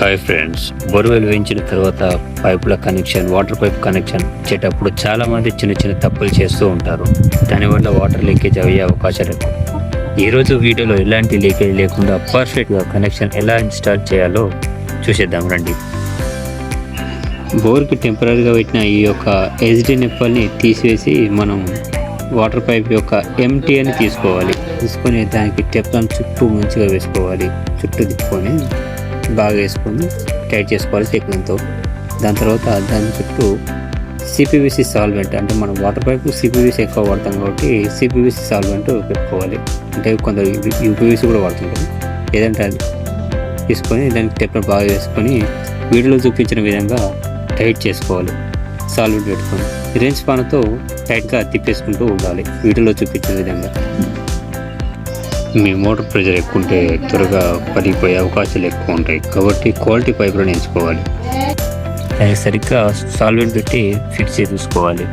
Hi friends బొరువెల్ వేయించిన తర్వాత పైపుల కనెక్షన్ వాటర్ పైప్ కనెక్షన్ ఇచ్చేటప్పుడు చాలామంది చిన్న చిన్న తప్పులు చేస్తూ ఉంటారు. దానివల్ల వాటర్ లీకేజ్ అయ్యే అవకాశాలు ఈరోజు వీడియోలో ఎలాంటి లీకేజ్ లేకుండా పర్ఫెక్ట్గా కనెక్షన్ ఎలా ఇన్స్టాల్ చేయాలో చూసేద్దాం రండి. బోర్కి టెంపరీగా పెట్టిన ఈ యొక్క ఎస్డి నెప్పల్ని తీసివేసి మనం వాటర్ పైప్ యొక్క ఎంటీ అని తీసుకోవాలి. తీసుకొని దానికి టెప్లను చుట్టూ మంచిగా వేసుకోవాలి. చుట్టూ తిప్పుకొని బాగా వేసుకొని టైట్ చేసుకోవాలి టెక్నంతో దాని తర్వాత దాని చుట్టూ సిపివిసి సాల్వెంట్ అంటే మనం వాటర్ పైప్ సిపివిసి ఎక్కువ వాడతాం కాబట్టి సిపివిసి సాల్వెంట్ పెట్టుకోవాలి. అంటే కొందరు యూపీవీసీ కూడా వాడుతుంటారు. ఏదంటే అది తీసుకొని దానికి టెప్పర్ బాగా వేసుకొని వీడియోలో చూపించిన విధంగా టైట్ చేసుకోవాలి. సాల్వెంట్ పెట్టుకొని. రేంజ్ పానతో టైట్గా తిప్పేసుకుంటూ ఉండాలి. వీడియోలో చూపించిన విధంగా. మీ మోటార్ ప్రెషర్ ఎక్కువ ఉంటే త్వరగా పడిపోయే అవకాశాలు ఎక్కువ ఉంటాయి కాబట్టి క్వాలిటీ పైపులను ఎంచుకోవాలి. సరిగ్గా సాల్వెంట్ పెట్టి ఫిక్స్ చేసి చూసుకోవాలి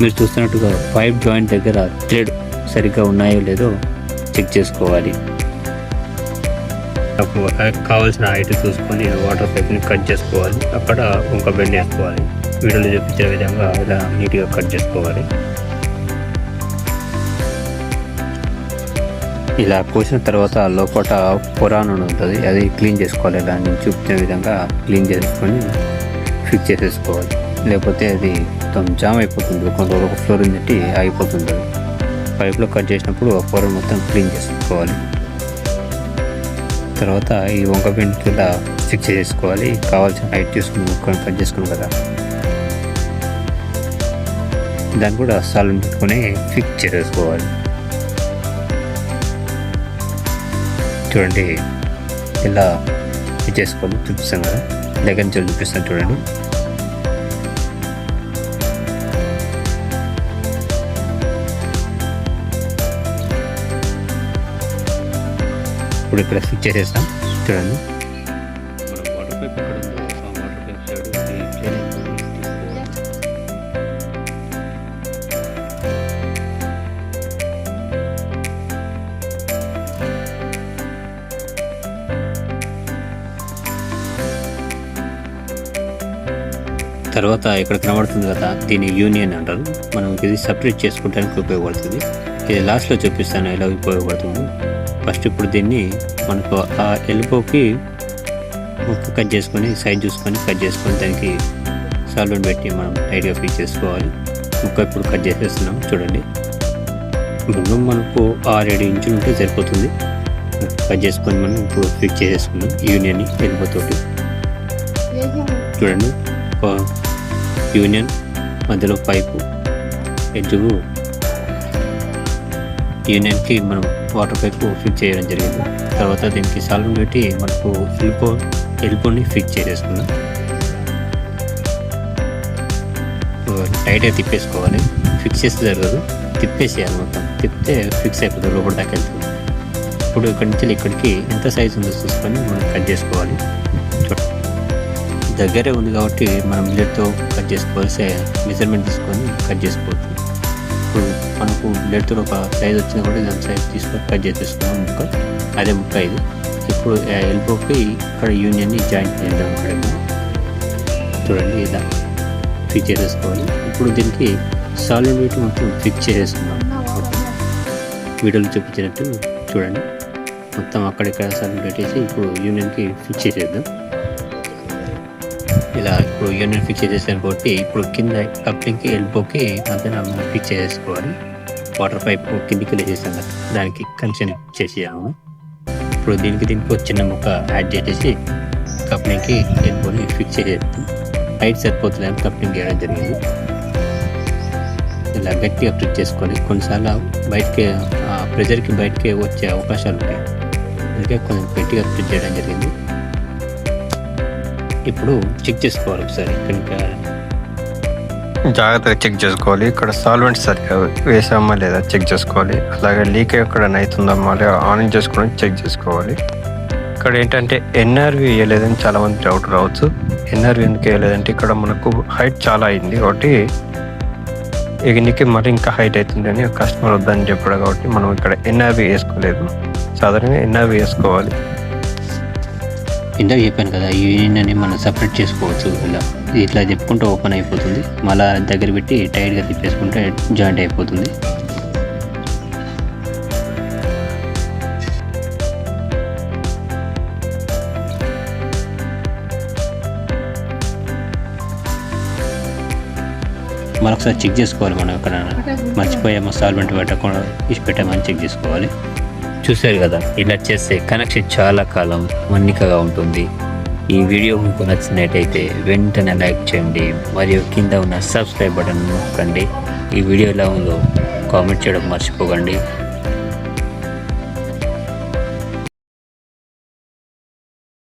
మీరు చూస్తున్నట్టుగా పైప్ జాయింట్ దగ్గర థ్రెడ్ సరిగ్గా ఉన్నాయో లేదో చెక్ చేసుకోవాలి. కావాల్సిన హైట్ చూసుకొని వాటర్ పైప్ని కట్ చేసుకోవాలి. అక్కడ ఒక బెండ్ వేసుకోవాలి. వీడియోలో చూపించిన విధంగా ఇలా నీట్గా కట్ చేసుకోవాలి. ఇలా కోసిన తర్వాత లోపల పొరాను ఉంటుంది. అది క్లీన్ చేసుకోవాలి. ఇలా నేను చూపించిన విధంగా క్లీన్ చేసుకొని ఫిక్స్ చేసేసుకోవాలి. లేకపోతే అది మొత్తం జామ్ అయిపోతుంది. కొంత ఒక ఫ్లోర్ తట్టి ఆగిపోతుంది. అది పైప్లో కట్ చేసినప్పుడు ఆ పొర మొత్తం క్లీన్ చేసుకోవాలి. తర్వాత ఈ వంక పెయింట్ కింద ఫిక్స్ చేసుకోవాలి కావాల్సిన హైట్ తీసుకుని కట్ చేసుకున్నాం కదా. దాన్ని కూడా సాల్వ్ పెట్టుకొని ఫిక్స్ చేసేసుకోవాలి. చూడండి. ఇలా ఇది చేసుకోవాలి చూపిస్తాం కదా. దగ్గర నుంచి చూపిస్తాను చూడండి. ఇప్పుడు ఇక్కడ ఫిక్స్ చేసేస్తాం. చూడండి. వాటర్ పైప్ ఎక్కడ ఉందో తర్వాత ఇక్కడ కనబడుతుంది కదా దీన్ని యూనియన్ అంటారు. మనం ఇది సపరేట్ చేసుకోవడానికి ఉపయోగపడుతుంది. ఇది లాస్ట్లో చూపిస్తాను ఎలా ఉపయోగపడుతుందో. ఫస్ట్ ఇప్పుడు దీన్ని మనకు ఆ ఎలుపోకి ముక్క కట్ చేసుకొని సైజ్ చూసుకొని కట్ చేసుకొని దానికి సాల్వెంట్ పెట్టి మనం టైట్గా ఫిక్స్ చేసుకోవాలి. ముక్క ఇప్పుడు కట్ చేసేస్తున్నాం చూడండి. మినిమం మనకు ఆరేడు ఇంచులు ఉంటే సరిపోతుంది. కట్ చేసుకొని మనం ఇప్పుడు ఫిక్స్ చేసేసుకున్నాం యూనియన్ ఎలుపుతోటి చూడండి. యూనియన్ మధ్యలో పైపు ఎడ్జు. యూనియన్కి మనం వాటర్ పైపు ఫిక్స్ చేయడం జరిగింది. తర్వాత దీనికి సాల్వ్ పెట్టి మనకు ఎల్పో ఎల్పోని ఫిక్స్ చేసేసుకున్నాం. టైట్గా తిప్పేసుకోవాలి. ఫిక్స్ చేస్తే జరగదు తిప్పేసేయాలి మొత్తం. తిప్పితే ఫిక్స్ అయిపోతుంది లోపల దాకా వెళ్తుంది. ఇప్పుడు ఇక్కడి నుంచి ఇక్కడికి ఎంత సైజ్ ఉందో చూసుకొని మనం కట్ చేసుకోవాలి. దగ్గరే ఉంది కాబట్టి మనం బ్లేడ్తో కట్ చేసుకోవాల్సి మెజర్మెంట్ తీసుకొని కట్ చేసుకోవచ్చు. ఇప్పుడు మనకు బ్లేడ్తో ఒక సైజ్ వచ్చినా కూడా దాని సైజ్ తీసుకొని కట్ చేసేస్తున్నాం ముక్క అదే ముక్క ఇది ఇప్పుడు ఎల్బోకి ఇక్కడ యూనియన్ని జాయింట్ చేద్దాం ఇక్కడ చూడండి ఇలా ఫిక్స్ చేసేసుకోవాలి. ఇప్పుడు దీనికి సాలిడ్ వెయిట్ మొత్తం ఫిక్స్ చేసేస్తున్నాం. వీడియోలో చూపించినట్టు చూడండి. మొత్తం అక్కడిక్కడ సాలిడ్ పెట్టేసి ఇప్పుడు యూనియన్కి ఫిక్స్ చేసేద్దాం. ఇలా ఇప్పుడు యూనియన్ ఫిక్స్ చేసేసాను కాబట్టి ఇప్పుడు కింద కప్లింగ్కి ఎల్బోకి మధ్యన ఫిక్స్ చేసేసుకోవాలి. వాటర్ పైప్ కిందికి వేసేసాం కదా దానికి కనెక్షన్ చేసేయాము ఇప్పుడు దీనికి దీనికి చిన్న ముక్క యాడ్ చేసేసి కప్లింగ్కి ఎల్బోని ఫిక్స్ చేసేస్తాం హైట్ సరిపోతుందని కప్లింగ్ చేయడం జరిగింది. ఇలా గట్టిగా ఫిక్స్ చేసుకొని కొన్నిసార్లు బయటకి ఆ ప్రెజర్కి బయటకి వచ్చే అవకాశాలు ఉంటాయి. అందుకే కొంచెం గట్టిగా ఫిక్స్ చేయడం జరిగింది. ఇప్పుడు చెక్ చేసుకోవాలి ఒకసారి కనుక. జాగ్రత్తగా చెక్ చేసుకోవాలి. ఇక్కడ సాల్వెంట్ సరిగ్గా వేసామా లేదా చెక్ చేసుకోవాలి. అలాగే లీక్ ఎక్కడైనా అవుతుందమ్మా లేదా ఆన్ చేసుకోవడం చెక్ చేసుకోవాలి. ఇక్కడ ఏంటంటే ఎన్ఆర్వి వేయలేదని చాలా మంది డౌట్ రావచ్చు ఎన్ఆర్వి ఎందుకు వేయలేదంటే ఇక్కడ మనకు హైట్ చాలా అయింది కాబట్టి ఎగినికి మరి ఇంకా హైట్ అవుతుంది అని కస్టమర్ వద్దని చెప్పాడు కాబట్టి మనం ఇక్కడ ఎన్ఆర్వి వేసుకోలేదు. సాధారణంగా ఎన్ఆర్వి వేసుకోవాలి. ఇందాక చెప్పాను కదా ఈ యూనియన్ని మనం సపరేట్ చేసుకోవచ్చు ఇలా. ఇట్లా తిప్పుకుంటే ఓపెన్ అయిపోతుంది. మళ్ళా దగ్గర పెట్టి టైట్గా తిప్పేసుకుంటే జాయింట్ అయిపోతుంది. మరొకసారి చెక్ చేసుకోవాలి మనం ఎక్కడ మర్చిపోయామో సాల్వెంట్ పెట్టకుండా ఇచ్చి పెట్టామని చెక్ చేసుకోవాలి. చూశారు కదా ఇలా చేస్తే కనెక్షన్ చాలా కాలం మన్నికగా ఉంటుంది. ఈ వీడియో మీకు నచ్చినట్టయితే వెంటనే లైక్ చేయండి మరియు కింద ఉన్న సబ్స్క్రైబ్ బటన్ నొక్కండి. ఈ వీడియో ఎలా ఉందో కామెంట్ చేయడం మర్చిపోకండి.